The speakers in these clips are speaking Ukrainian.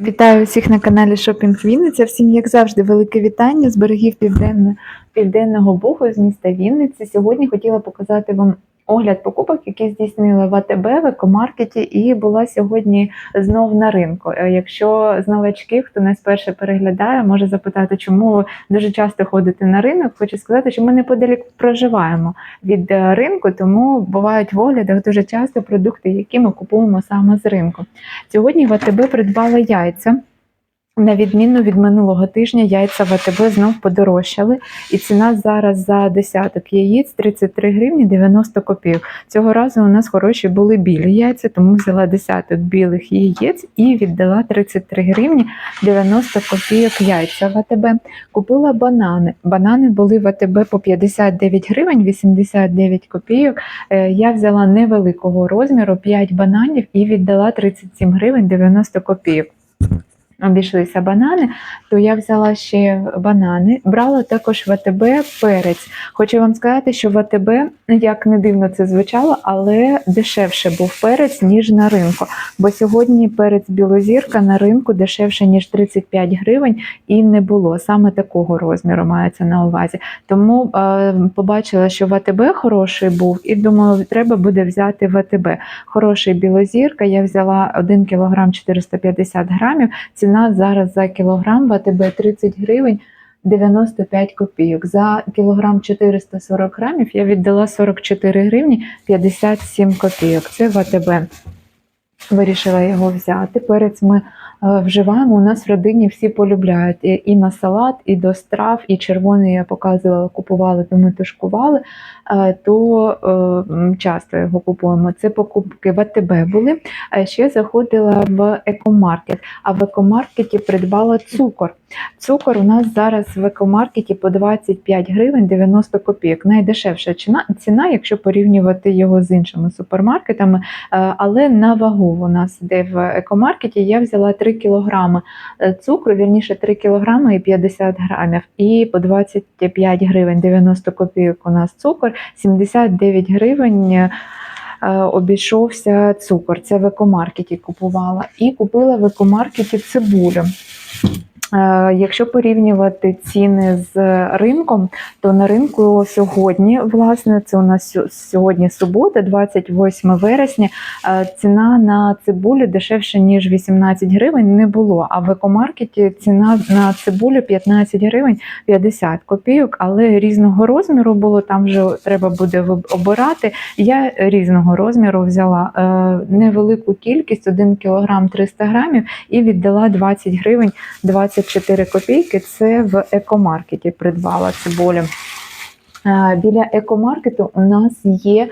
Вітаю всіх на каналі Шопінг Вінниця. Всім, як завжди, велике вітання з берегів Південно, Південного Бугу з міста Вінниці. Сьогодні хотіла показати вам огляд покупок, які здійснила в АТБ, в екомаркеті, і була сьогодні знов на ринку. Е, Якщо з новачків, хто нас перше переглядає, може запитати, чому ви дуже часто ходите на ринок. Хочу сказати, що ми неподалік проживаємо від е, ринку, тому бувають в оглядах дуже часто продукти, які ми купуємо саме з ринку. Сьогодні в АТБ придбала яйця. На відміну від минулого тижня, яйця в АТБ знов подорожчали, і ціна зараз за десяток яєць 33 гривні 90 копійок. Цього разу у нас хороші були білі яйця, тому взяла десяток білих яєць і віддала 33 гривні 90 копійок яйця в АТБ. Купила банани. Банани були в АТБ по 59 гривень 89 копійок. Е, Я взяла невеликого розміру 5 бананів і віддала 37 гривень 90 копійок. Обійшлися банани, то я взяла ще банани. Брала також в АТБ перець. Хочу вам сказати, що в АТБ, як не дивно це звучало, але дешевше був перець, ніж на ринку. Бо сьогодні перець білозірка на ринку дешевше, ніж 35 гривень, і не було саме такого розміру, мається на увазі. Тому е, побачила, що в АТБ хороший був, і думала, треба буде взяти в АТБ. Хороший білозірка. Я взяла 1 кг 450 грамів. Ціна зараз за кілограм в АТБ 30 гривень 95 копійок. За кілограм 440 грамів я віддала 44 гривні 57 копійок. Це в. Вирішила його взяти. Перець ми вживаємо. У нас в родині всі полюбляють і, і на салат, і до страв, і червоний я показувала, купували, то ми тушкували, е, то е, часто його купуємо. Це покупки в АТБ були. А ще заходила в екомаркет, а в екомаркеті придбала цукор. Цукор у нас зараз в екомаркеті по 25 гривень 90 копійок. Найдешевша ціна, якщо порівнювати його з іншими супермаркетами, Е, але на вагу у нас іде в екомаркеті. Я взяла 3 кілограми е, цукру, вірніше 3 кілограми і 50 грамів. І по 25 гривень 90 копійок у нас цукор, 79 гривень. е, Обійшовся цукор, це в екомаркеті купувала. І купила в екомаркеті цибулю. Е, Якщо порівнювати ціни з ринком, то на ринку сьогодні, власне, це у нас сьогодні субота, 28 вересня. е, Ціна на цибулю дешевше ніж 18 гривень не було. А в екомаркеті ціна на цибулю 15 гривень 50 копійок, але різного розміру було. Там вже треба буде обирати. Я різного розміру взяла е, невелику кількість 1 кг 300 грамів і віддала 20 гривень 24 копійки. Це в екомаркеті придбала цибулі. Е, Біля екомаркету у нас є.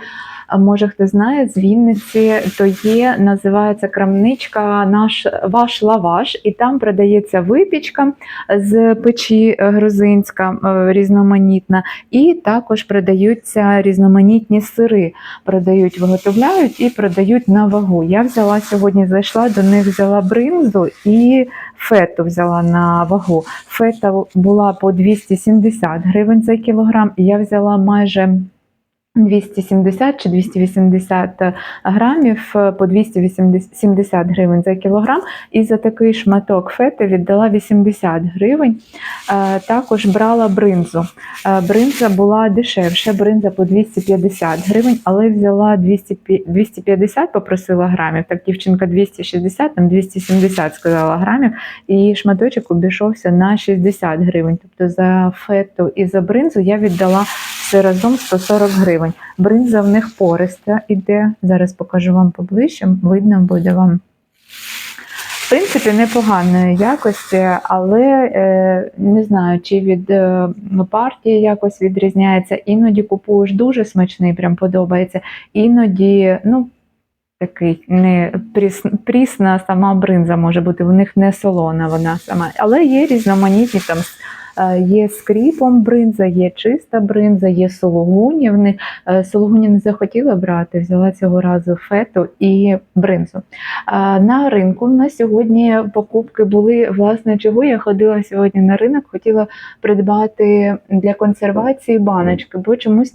Може, хто знає, з Вінниці то є, називається крамничка наш ваш лаваш, і там продається випічка з печі е, грузинська е, різноманітна, і також продаються різноманітні сири. Продають, виготовляють і продають на вагу. Я взяла сьогодні, зайшла до них, взяла бринзу і фету взяла на вагу. Фета була по 270 гривень за кілограм. і Я взяла майже 270 чи 280 грамів е, по 270 гривень за кілограм. І за такий шматок фети віддала 80 гривень. Е, Також брала бринзу. Е, Бринза була дешевше, бринза по 250 гривень, але взяла 250, попросила грамів. Так, дівчинка 260, там 270 сказала грамів, і шматочок обійшовся на 60 гривень. Тобто за фету і за бринзу я віддала все разом 140 гривень. Бринза в них пориста іде. Зараз покажу вам поближче, видно буде вам. В принципі, непоганої якості, але е, не знаю, чи від е, партії якось відрізняється. Іноді купуєш дуже смачний, прям подобається. Іноді, ну, такий не пріс, прісна сама бринза може бути, у них не солона вона сама. Але є різноманітні там Є з кріпом бринза, є чиста бринза, є сологуні. В е, сологуні не захотіла брати, взяла цього разу фету і бринзу. Е, На ринку в нас сьогодні покупки були власне, чого я ходила сьогодні на ринок, хотіла придбати для консервації баночки, бо чомусь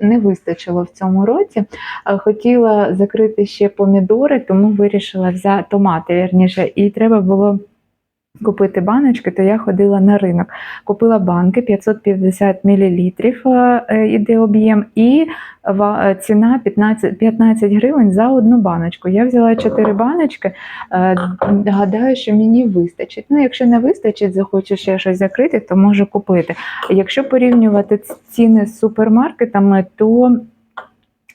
не вистачило в цьому році. Е, Хотіла закрити ще помідори, тому вирішила взяти томати, вірніше, і треба було. Купити баночки, то я ходила на ринок. Купила банки 550 мл іде об'єм, і е, ціна 15, 15 гривень за одну баночку. Я взяла 4 баночки. е, Гадаю, що мені вистачить. Ну, якщо не вистачить, захочу ще щось закрити, то можу купити. Якщо порівнювати ціни з супермаркетами, то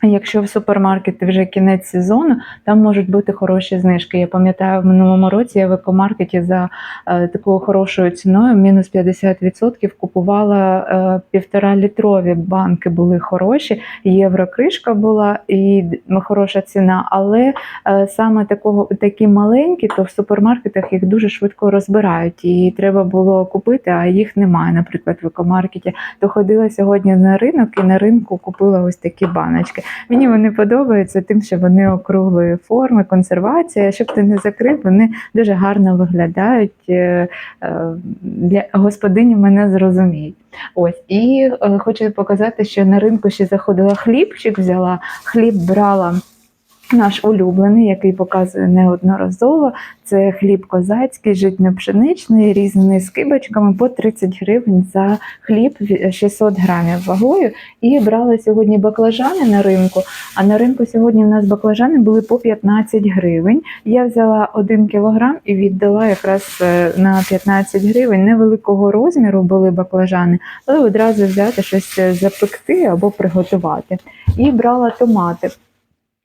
Якщо в супермаркеті вже кінець сезону, там можуть бути хороші знижки. Я пам'ятаю, в минулому році я в екомаркеті за е, такою хорошою ціною, мінус 50%, купувала е, півтора літрові банки були хороші, євро кришка була і ну, хороша ціна. Але е, саме такого такі маленькі, то в супермаркетах їх дуже швидко розбирають, і треба було купити, а їх немає, наприклад, в екомаркеті. То ходила сьогодні на ринок і на ринку купила ось такі баночки. Мені вони подобаються тим, що вони округлої форми, консервація. Щоб ти не закрив, вони дуже гарно виглядають. е, е, Для господині мене зрозуміють. Ось і е, хочу показати, що на ринку ще заходила хлібчик, взяла хліб, брала. Наш улюблений, який показує неодноразово, це хліб козацький, житньо-пшеничний, різаний з кибочками по 30 гривень за хліб 600 грамів вагою. І брала сьогодні баклажани на ринку. А на ринку сьогодні в нас баклажани були по 15 гривень. Я взяла 1 кілограм і віддала якраз е, на 15 гривень. Невеликого розміру були баклажани, але одразу взяти щось е, запекти або приготувати. І брала томати.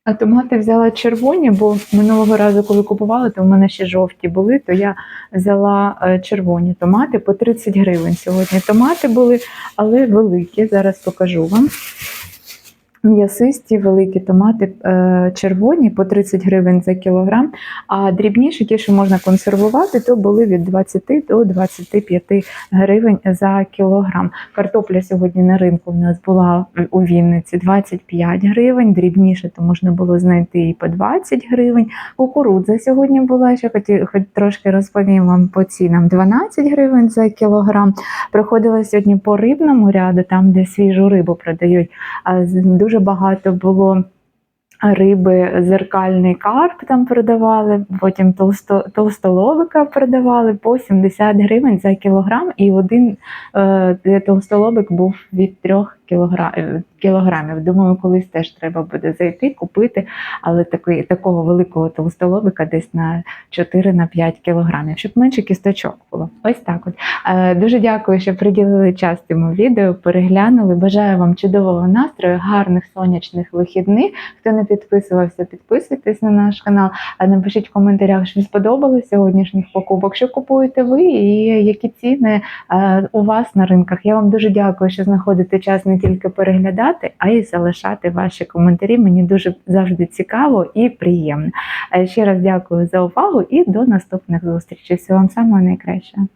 А томати взяла червоні, бо минулого разу, коли купувала, то в мене ще жовті були, то я взяла е, червоні томати по 30 гривень. Сьогодні томати були, але великі. Зараз покажу вам. М'ясисті великі томати е, червоні по 30 гривень за кілограм, а дрібніші, ті, що можна консервувати, то були від 20 до 25 гривень за кілограм. Картопля сьогодні на ринку в нас була у Вінниці 25 гривень, дрібніше, то можна було знайти і по 20 гривень. Кукурудза сьогодні була, ще хоч трошки розповім вам по цінам 12 гривень за кілограм. Проходила сьогодні по рибному ряду, там, де свіжу рибу продають. З- дуже багато було. Риби зеркальний карп там продавали, потім толсто, толстолобика продавали по 70 гривень за кілограм, і один е, толстолобик був від 3 кілограмів. кілограмів. Думаю, колись теж треба буде зайти, купити, але такий, такого великого толстолобика десь на 4-5 кілограмів, щоб менше кісточок було. Ось так от. Е, Дуже дякую, що приділили час цьому відео, переглянули. Бажаю вам чудового настрою, гарних сонячних вихідних. Хто не підписувався, підписуйтесь на наш канал. Напишіть в коментарях, що сподобалось сьогоднішніх покупок, що купуєте ви і які ціни е, у вас на ринках. Я вам дуже дякую, що знаходите час тільки переглядати, а й залишати ваші коментарі. Мені дуже завжди цікаво і приємно. Е, Ще раз дякую за увагу і до наступних зустрічей. Всього вам самого найкращого.